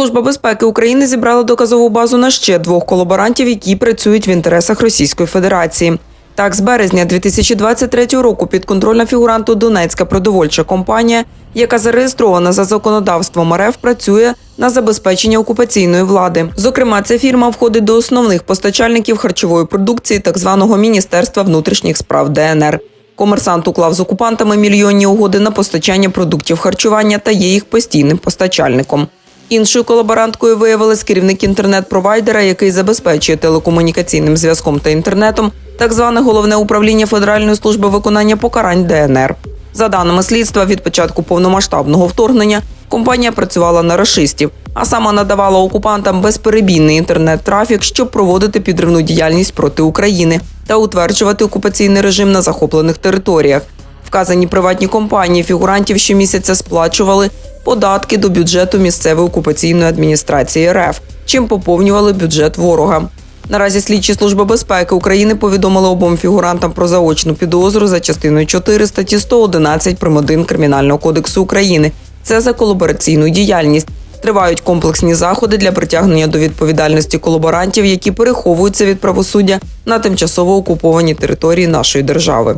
Служба безпеки України зібрала доказову базу на ще двох колаборантів, які працюють в інтересах Російської Федерації. Так, з березня 2023 року підконтрольна фігуранту Донецька продовольча компанія, яка зареєстрована за законодавством РФ, працює на забезпечення окупаційної влади. Зокрема, ця фірма входить до основних постачальників харчової продукції так званого Міністерства внутрішніх справ ДНР. Комерсант уклав з окупантами мільйонні угоди на постачання продуктів харчування та є їх постійним постачальником. Іншою колаборанткою виявилась керівник інтернет-провайдера, який забезпечує телекомунікаційним зв'язком та інтернетом, так зване головне управління Федеральної служби виконання покарань ДНР. За даними слідства, від початку повномасштабного вторгнення компанія працювала на рашистів, а саме надавала окупантам безперебійний інтернет-трафік, щоб проводити підривну діяльність проти України та утверджувати окупаційний режим на захоплених територіях. Вказані приватні компанії фігурантів щомісяця сплачували податки до бюджету місцевої окупаційної адміністрації РФ, чим поповнювали бюджет ворога. Наразі слідчі служби безпеки України повідомили обом фігурантам про заочну підозру за частиною 4 статті 111 прим. 1 Кримінального кодексу України. Це за колабораційну діяльність. Тривають комплексні заходи для притягнення до відповідальності колаборантів, які переховуються від правосуддя на тимчасово окупованій території нашої держави.